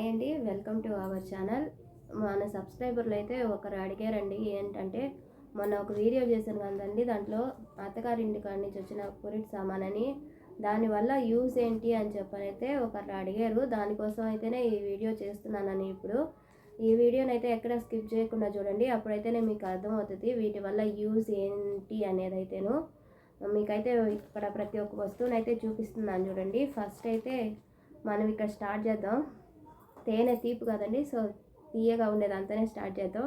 Hi అండి welcome to our channel. మన సబ్స్క్రైబర్లు అయితే ఒకరు అడిగారండి ఏంటంటే మొన్న ఒక వీడియో చేశాను కదండి దాంట్లో అత్తగారింటి కాడి నుంచి వచ్చిన పురిటి సామాన్ అని దానివల్ల యూస్ ఏంటి అని చెప్పనైతే ఒకరు అడిగారు. దానికోసం అయితేనే ఈ వీడియో చేస్తున్నానని ఇప్పుడు. ఈ వీడియోని అయితే ఎక్కడ స్కిప్ చేయకుండా చూడండి అప్పుడైతేనే మీకు అర్థమవుతుంది వీటి వల్ల యూస్ ఏంటి అనేది అయితేను మీకైతే ఇక్కడ ప్రతి ఒక్క వస్తువునైతే చూపిస్తున్నాను చూడండి. ఫస్ట్ అయితే మనం ఇక్కడ స్టార్ట్ చేద్దాం. తేనె తీపి కదండి. సో తీయగా ఉండేది అంతనే స్టార్ట్ చేద్దాం.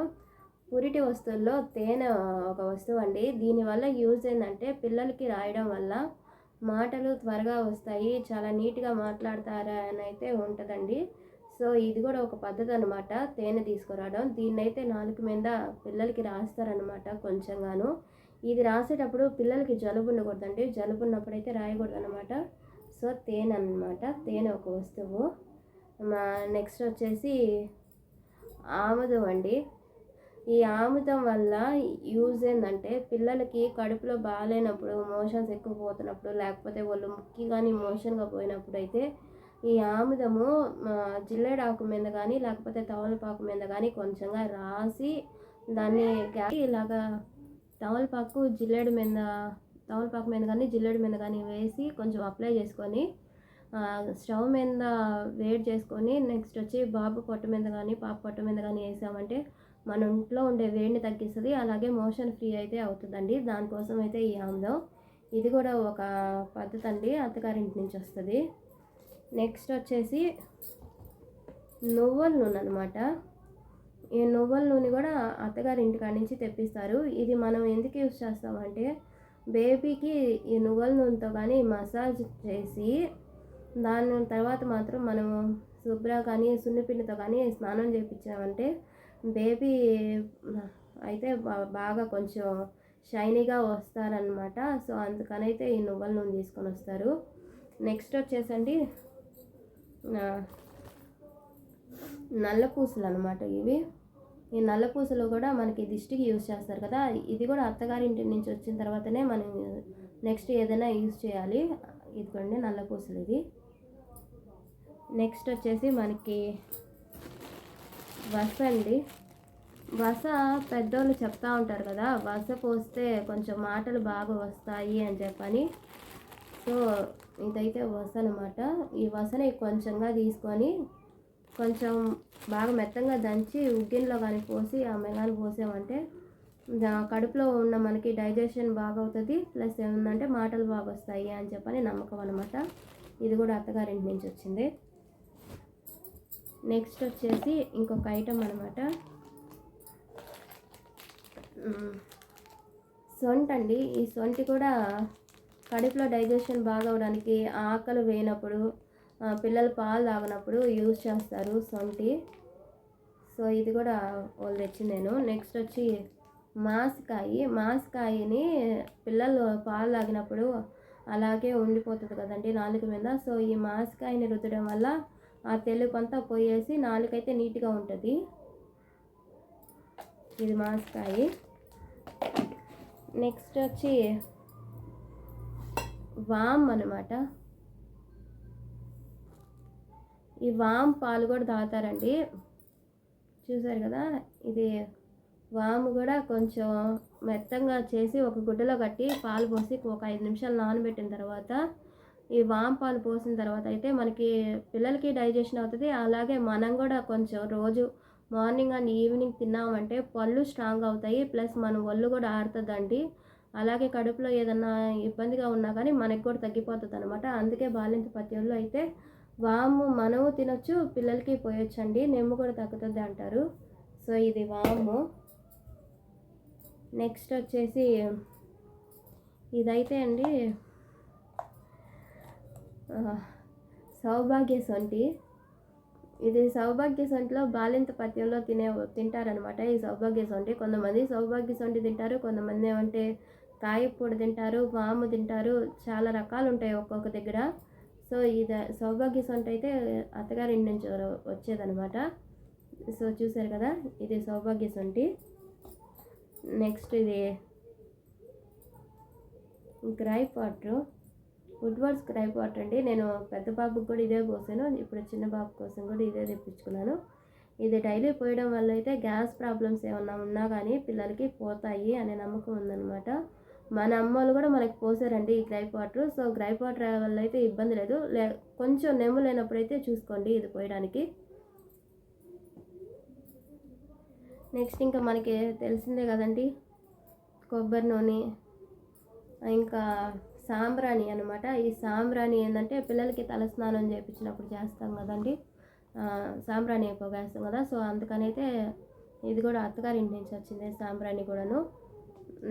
పురిటి వస్తువుల్లో తేనె ఒక వస్తువు అండి. దీనివల్ల యూజ్ ఏంటంటే పిల్లలకి రాయడం వల్ల మాటలు త్వరగా వస్తాయి చాలా నీట్గా మాట్లాడతారా అని అయితే ఉంటుందండి. సో ఇది కూడా ఒక పద్ధతి అనమాట తేనె తీసుకురావడం. దీన్నైతే నాలుగు మీద పిల్లలకి రాస్తారనమాట కొంచెంగాను. ఇది రాసేటప్పుడు పిల్లలకి జలుబు ఉండకూడదండి జలుబు ఉన్నప్పుడైతే రాయకూడదు అనమాట సో తేనె అనమాట తేనె ఒక వస్తువు. మా నెక్స్ట్ వచ్చేసి ఆముదం అండి. ఈ ఆముదం వల్ల యూజ్ ఏంటంటే పిల్లలకి కడుపులో బాగాలేనప్పుడు మోషన్స్ ఎక్కువ పోతున్నప్పుడు లేకపోతే వాళ్ళు ముక్కి కానీ మోషన్గా పోయినప్పుడు అయితే ఈ ఆముదము జిల్లేడాకు మీద కానీ లేకపోతే తవలపాకు మీద కానీ కొంచెంగా రాసి దాన్ని ఇలాగా తవలపాకు జిల్లేడు మీద తవలపాకు మీద కానీ జిల్లేడు మీద కానీ వేసి కొంచెం అప్లై చేసుకొని స్టవ్ మీద వేడి చేసుకొని నెక్స్ట్ వచ్చి బాబు పొట్ట మీద కానీ పాప పొట్ట మీద కానీ వేసామంటే మన ఇంట్లో ఉండే వేడిని తగ్గిస్తుంది అలాగే మోషన్ ఫ్రీ అయితే అవుతుందండి. దానికోసం అయితే ఈ ఆమ్లం. ఇది కూడా ఒక పద్ధతి అండి అత్తగారింటి నుంచి వస్తుంది. నెక్స్ట్ వచ్చేసి నువ్వుల నూనె అనమాట ఈ నువ్వుల నూనె కూడా అత్తగారి కాడి నుంచి తెప్పిస్తారు. ఇది మనం ఎందుకు యూస్ చేస్తామంటే బేబీకి ఈ నువ్వుల నూనెతో కానీ మసాజ్ చేసి దాని తర్వాత మాత్రం మనము శుభ్ర కానీ సున్నిపిండితో కానీ స్నానం చేయించామంటే బేబీ అయితే బాగా కొంచెం షైనీగా వస్తారనమాట సో అందుకనైతే ఈ నువ్వుల నూనె తీసుకొని వస్తారు. నెక్స్ట్ వచ్చేసండి నల్ల పూసలు అనమాట ఇవి. ఈ నల్ల పూసలు కూడా మనకి దిష్టికి యూజ్ చేస్తారు కదా. ఇది కూడా అత్తగారింటి నుంచి వచ్చిన తర్వాతనే మనం నెక్స్ట్ ఏదైనా యూజ్ చేయాలి. ఇదిగోండి నల్ల పూసలు ఇది నెక్స్ట్ వచ్చేసి మనకి వస అండి. వస పెద్దోళ్ళు చెప్తా ఉంటారు కదా వస పోస్తే కొంచెం మాటలు బాగా వస్తాయి అని చెప్పని. సో ఇదైతే వస అనమాట ఈ వసని కొంచెంగా తీసుకొని కొంచెం బాగా మెత్తంగా దంచి ఉగ్గిన్లో కానీ పోసి ఆ మెగాని పోసామంటే కడుపులో ఉన్న మనకి డైజెషన్ బాగా అవుతుంది ప్లస్ ఏముందంటే మాటలు బాగా వస్తాయి అని చెప్పని నమ్మకం అనమాట ఇది కూడా అత్తగారింటి నుంచి వచ్చింది. నెక్స్ట్ వచ్చేసి ఇంకొక ఐటమ్ అనమాట సొంట అండి. ఈ సొంటి కూడా కడుపులో డైజెషన్ బాగా అవడానికి ఆకలి వేయనప్పుడు పిల్లలు పాలు తాగినప్పుడు యూజ్ చేస్తారు సొంటి. సో ఇది కూడా వాళ్ళు తెచ్చి నేను. నెక్స్ట్ వచ్చి మాస్కాయ. మాస్కాయని పిల్లలు పాలు తాగినప్పుడు అలాగే ఉండిపోతుంది కదండి నాలుగు మీద. సో ఈ మాస్కాయని రుద్దడం వల్ల ఆ తెలుగు అంతా పోయేసి నాలుగైతే నీట్గా ఉంటుంది. ఇది మాస్కాయి నెక్స్ట్ వచ్చి వామ్ అనమాట ఈ వామ్ పాలు కూడా తాగుతారండి. చూసారు కదా? ఇది వాము కూడా కొంచెం మెత్తంగా చేసి ఒక గుడ్డలో కట్టి పాలు పోసి ఒక ఐదు నిమిషాలు నానబెట్టిన తర్వాత ఈ వాంపాలు పోసిన తర్వాత అయితే మనకి పిల్లలకి డైజెషన్ అవుతుంది. అలాగే మనం కూడా కొంచెం రోజు మార్నింగ్ అండ్ ఈవినింగ్ తిన్నామంటే పళ్ళు స్ట్రాంగ్ అవుతాయి. ప్లస్ మన ఒళ్ళు కూడా ఆరుతుందండి. అలాగే కడుపులో ఏదన్నా ఇబ్బందిగా ఉన్నా కానీ మనకి కూడా తగ్గిపోతుంది అనమాట అందుకే బాలింత పత్యంలో అయితే వాము మనము తినొచ్చు పిల్లలకి పోయొచ్చు అండి నెమ్ము కూడా తగ్గుతుంది అంటారు. సో ఇది వాము. నెక్స్ట్ వచ్చేసి ఇదైతే అండి సౌభాగ్య సొంటి. ఇది సౌభాగ్య సొంటిలో బాలింత పత్యంలో తినే తింటారనమాట ఈ సౌభాగ్య సొంటి కొంతమంది సౌభాగ్య సొంటి తింటారు కొంతమంది ఏమంటే కాయపూడి తింటారు వాము తింటారు చాలా రకాలు ఉంటాయి ఒక్కొక్క దగ్గర. సో ఇది సౌభాగ్య సొంట అయితే అత్తగారింటి నుంచి వచ్చేదనమాట సో చూసారు కదా ఇది సౌభాగ్య సొంటి. నెక్స్ట్ ఇది గ్రై వాటర్ వుడ్వర్డ్ వర్డ్ స్క్రైప్ వాటర్ అండి. నేను పెద్ద బాబుకి కూడా ఇదే పోసాను. ఇప్పుడు చిన్న బాబు కోసం కూడా ఇదే తెప్పించుకున్నాను. ఇది డైలీ పోయడం వల్ల అయితే గ్యాస్ ప్రాబ్లమ్స్ ఏమన్నా ఉన్నా కానీ పిల్లలకి పోతాయి అనే నమ్మకం ఉందన్నమాట. మన అమ్మలు కూడా మనకి పోసారండి ఈ gripe water so gripe water వల్ల అయితే ఇబ్బంది లేదు. లే కొంచెం నెమ్ము లేనప్పుడైతే చూసుకోండి ఇది పోయడానికి. నెక్స్ట్ ఇంకా మనకి తెలిసిందే కదండి. కొబ్బరి నూనె ఇంకా సాంబ్రాణి అనమాట ఈ సాంబ్రాణి ఏంటంటే పిల్లలకి తలస్నానం చేయించినప్పుడు చేస్తాం కదండి. సాంబ్రాణి ఎక్కువ వేస్తాం కదా. సో అందుకనైతే ఇది కూడా అత్తగారి ఇంటి నుంచి వచ్చింది సాంబ్రాణి కూడాను.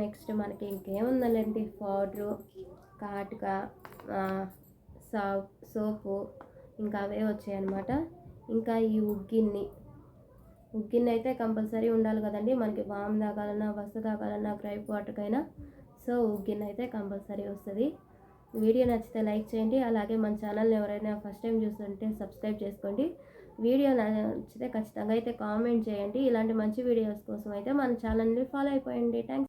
నెక్స్ట్ మనకి ఇంకేముందండి? పౌడరు కాటుక సా సోపు ఇంకా అవే వచ్చాయన్నమాట ఇంకా ఈ ఉగ్గిన్ని. ఉగ్గిన్ని అయితే కంపల్సరీ ఉండాలి కదండి. మనకి వామ్ తాగాలన్నా వస్త తాగాలన్నా గ్రైప్ వాటర్కైనా సో గిన్నె అయితే కంపల్సరీ వస్తుంది. వీడియో నచ్చితే లైక్ చేయండి. అలాగే మన ఛానల్ని ఎవరైనా ఫస్ట్ టైం చూస్తుంటే సబ్స్క్రైబ్ చేసుకోండి. వీడియో నచ్చితే ఖచ్చితంగా అయితే కామెంట్ చేయండి. ఇలాంటి మంచి వీడియోస్ కోసం అయితే మన ఛానల్ని ఫాలో అయిపోయండి. థ్యాంక్స్